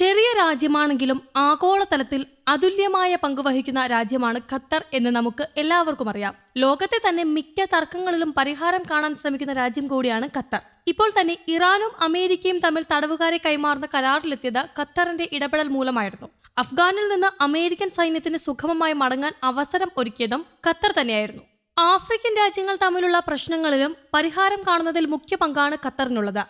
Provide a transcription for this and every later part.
ചെറിയ രാജ്യമാണെങ്കിലും ആഗോളതലത്തിൽ അതുല്യമായ പങ്കുവഹിക്കുന്ന രാജ്യമാണ് ഖത്തർ എന്ന് നമുക്ക് എല്ലാവർക്കും അറിയാം. ലോകത്തെ തന്നെ മിക്ക തർക്കങ്ങളിലും പരിഹാരം കാണാൻ ശ്രമിക്കുന്ന രാജ്യം കൂടിയാണ് ഖത്തർ. ഇപ്പോൾ തന്നെ ഇറാനും അമേരിക്കയും തമ്മിൽ തടവുകാരെ കൈമാറുന്ന കരാറിലെത്തിയത് ഖത്തറിന്റെ ഇടപെടൽ മൂലമായിരുന്നു. അഫ്ഗാനിൽ നിന്ന് അമേരിക്കൻ സൈന്യത്തിന് സുഗമമായി മടങ്ങാൻ അവസരം ഒരുക്കിയതും ഖത്തർ തന്നെയായിരുന്നു. ആഫ്രിക്കൻ രാജ്യങ്ങൾ തമ്മിലുള്ള പ്രശ്നങ്ങളിലും പരിഹാരം കാണുന്നതിൽ മുഖ്യ പങ്കാണ് ഖത്തറിനുള്ളത്.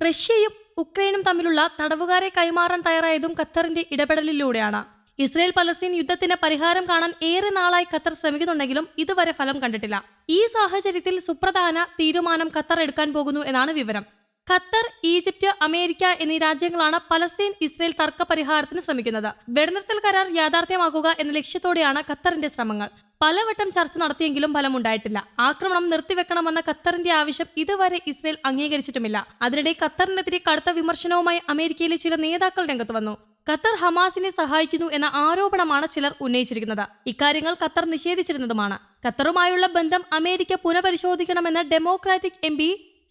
റഷ്യയും ഉക്രൈനും തമ്മിലുള്ള തടവുകാരെ കൈമാറാൻ തയ്യാറായതും ഖത്തറിന്റെ ഇടപെടലിലൂടെയാണ്. ഇസ്രയേൽ പലസ്തീൻ യുദ്ധത്തിന് പരിഹാരം കാണാൻ ഏറെ നാളായി ഖത്തർ ശ്രമിക്കുന്നുണ്ടെങ്കിലും ഇതുവരെ ഫലം കണ്ടിട്ടില്ല. ഈ സാഹചര്യത്തിൽ സുപ്രധാന തീരുമാനം ഖത്തർ എടുക്കാൻ പോകുന്നു എന്നാണ് വിവരം. ഖത്തർ ഈജിപ്റ്റ് അമേരിക്ക എന്നീ രാജ്യങ്ങളാണ് പലസ്തീൻ ഇസ്രയേൽ തർക്ക പരിഹാരത്തിന് ശ്രമിക്കുന്നത്. വെടിനിർത്തൽ കരാർ യാഥാർത്ഥ്യമാക്കുക എന്ന ലക്ഷ്യത്തോടെയാണ് ഖത്തറിന്റെ ശ്രമങ്ങൾ. പലവട്ടം ചർച്ച നടത്തിയെങ്കിലും ഫലമുണ്ടായിട്ടില്ല. ആക്രമണം നിർത്തിവെക്കണമെന്ന ഖത്തറിന്റെ ആവശ്യം ഇതുവരെ ഇസ്രയേൽ അംഗീകരിച്ചിട്ടുമില്ല. അതിനിടെ ഖത്തറിനെതിരെ കടുത്ത വിമർശനവുമായി അമേരിക്കയിലെ ചില നേതാക്കൾ രംഗത്ത് വന്നു. ഖത്തർ ഹമാസിനെ സഹായിക്കുന്നു എന്ന ആരോപണമാണ് ചിലർ ഉന്നയിച്ചിരിക്കുന്നത്. ഇക്കാര്യങ്ങൾ ഖത്തർ നിഷേധിച്ചിരുന്നതുമാണ്. ഖത്തറുമായുള്ള ബന്ധം അമേരിക്ക പുനഃപരിശോധിക്കണമെന്ന് ഡെമോക്രാറ്റിക് എം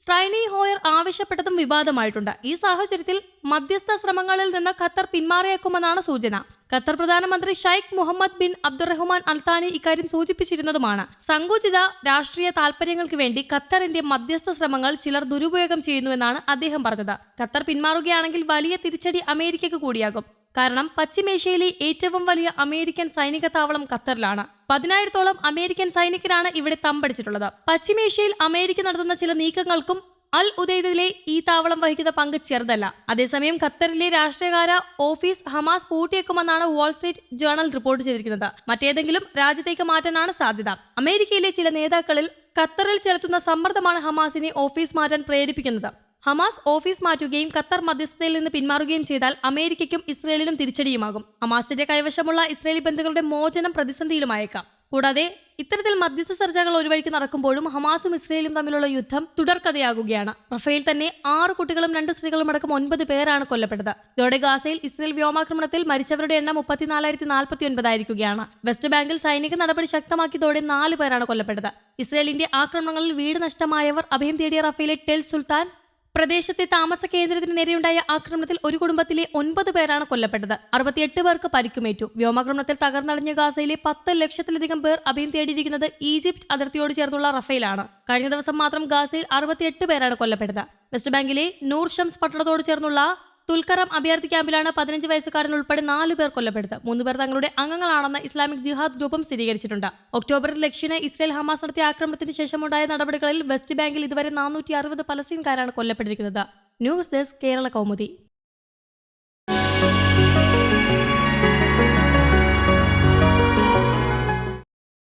സ്ട്രൈനി ഹോയർ ആവശ്യപ്പെട്ടതും വിവാദമായിട്ടുണ്ട്. ഈ സാഹചര്യത്തിൽ മധ്യസ്ഥ ശ്രമങ്ങളിൽ നിന്ന് ഖത്തർ പിന്മാറിയേക്കുമെന്നാണ് സൂചന. ഖത്തർ പ്രധാനമന്ത്രി Sheikh Mohammed bin Abdulrahman Al Thani ഇക്കാര്യം സൂചിപ്പിച്ചിരുന്നതുമാണ്. സങ്കുചിത രാഷ്ട്രീയ താൽപര്യങ്ങൾക്ക് വേണ്ടി ഖത്തറിന്റെ മധ്യസ്ഥ ശ്രമങ്ങൾ ചിലർ ദുരുപയോഗം ചെയ്യുന്നുവെന്നാണ് അദ്ദേഹം പറഞ്ഞത്. ഖത്തർ പിന്മാറുകയാണെങ്കിൽ വലിയ തിരിച്ചടി അമേരിക്കയ്ക്ക് കൂടിയാകും. കാരണം പശ്ചിമേഷ്യയിലെ ഏറ്റവും വലിയ അമേരിക്കൻ സൈനിക താവളം ഖത്തറിലാണ്. പതിനായിരത്തോളം അമേരിക്കൻ സൈനികരാണ് ഇവിടെ തമ്പടിച്ചിട്ടുള്ളത്. പശ്ചിമേഷ്യയിൽ അമേരിക്ക നടത്തുന്ന ചില നീക്കങ്ങൾക്കും അൽ ഉദൈദിലെ ഈ താവളം വഹിക്കുന്ന പങ്ക് ചെറുതല്ല. അതേസമയം ഖത്തറിലെ രാഷ്ട്രീയകാര ഓഫീസ് ഹമാസ് പൂട്ടിയേക്കുമെന്നാണ് വാൾസ്ട്രീറ്റ് ജേണൽ റിപ്പോർട്ട് ചെയ്തിരിക്കുന്നത്. മറ്റേതെങ്കിലും രാജ്യത്തേക്ക് മാറ്റാനാണ് സാധ്യത. അമേരിക്കയിലെ ചില നേതാക്കളിൽ ഖത്തറിൽ ചെലുത്തുന്ന സമ്മർദ്ദമാണ് ഹമാസിനെ ഓഫീസ് മാറ്റാൻ പ്രേരിപ്പിക്കുന്നത്. ഹമാസ് ഓഫീസ് മാറ്റുകയും ഖത്തർ മധ്യസ്ഥതയിൽ നിന്ന് പിന്മാറുകയും ചെയ്താൽ അമേരിക്കയ്ക്കും ഇസ്രയേലിനും തിരിച്ചടിയുമാകും. ഹമാസിന്റെ കൈവശമുള്ള ഇസ്രയേലി ബന്ധുക്കളുടെ മോചനം പ്രതിസന്ധിയിലുമായേക്കാം. കൂടാതെ ഇത്തരത്തിൽ മധ്യസ്ഥ ചർച്ചകൾ ഒരു വഴിക്ക് നടക്കുമ്പോഴും ഹമാസും ഇസ്രയേലും തമ്മിലുള്ള യുദ്ധം തുടർക്കഥയാകുകയാണ്. റഫേൽ തന്നെ ആറ് കുട്ടികളും രണ്ട് സ്ത്രീകളും അടക്കം ഒൻപത് പേരാണ് കൊല്ലപ്പെട്ടത്. ഇതോടെ ഗാസയിൽ ഇസ്രയേൽ വ്യോമാക്രമണത്തിൽ മരിച്ചവരുടെ എണ്ണം മുപ്പത്തിനാലായിരത്തി നാൽപ്പത്തി ഒൻപതായിരിക്കുകയാണ് വെസ്റ്റ് ബാങ്കിൽ സൈനിക നടപടി ശക്തമാക്കിയതോടെ നാല് പേരാണ് കൊല്ലപ്പെട്ടത്. ഇസ്രയേലിന്റെ ആക്രമണങ്ങളിൽ വീട് നഷ്ടമായവർ അഭയം തേടിയ റഫേലെ ടെൽ സുൽത്താൻ പ്രദേശത്തെ താമസ കേന്ദ്രത്തിന് നേരെയുണ്ടായ ആക്രമണത്തിൽ ഒരു കുടുംബത്തിലെ ഒൻപത് പേരാണ് കൊല്ലപ്പെട്ടത്. അറുപത്തിയെട്ട് പേർക്ക് പരിക്കുമേറ്റു. വ്യോമാക്രമണത്തിൽ തകർന്നടഞ്ഞ ഗാസയിലെ പത്ത് ലക്ഷത്തിലധികം പേർ അഭയം തേടിയിരിക്കുന്നത് ഈജിപ്ത് അതിർത്തിയോട് ചേർന്നുള്ള റഫേലാണ്. കഴിഞ്ഞ ദിവസം മാത്രം ഗാസയിൽ അറുപത്തിയെട്ട് പേരാണ് കൊല്ലപ്പെട്ടത്. വെസ്റ്റ് ബാങ്കിലെ നൂർ ഷംസ് പട്ടണത്തോട് ചേർന്നുള്ള തുൽക്കറം അഭയാർത്ഥി ക്യാമ്പിലാണ് പതിനഞ്ച് വയസ്സുകാരൻ ഉൾപ്പെടെ നാല് പേർ കൊല്ലപ്പെട്ടത് മൂന്ന് പേർ തങ്ങളുടെ അംഗങ്ങളാണെന്ന് ഇസ്ലാമിക് ജിഹാദ് ഗ്രൂപ്പും സ്ഥിരീകരിച്ചിട്ടുണ്ട്. ഒക്ടോബറിൽ ലക്ഷ്യന് ഇസ്രയേൽ ഹമാസ് നടത്തിയ ആക്രമണത്തിന് ശേഷമുണ്ടായ നടപടികളിൽ വെസ്റ്റ് ബാങ്കിൽ ഇതുവരെ നാനൂറ്റി അറുപത് പലസ്തീൻകാരാണ് കൊല്ലപ്പെട്ടിരിക്കുന്നത്. News desk Kerala Kaumudi.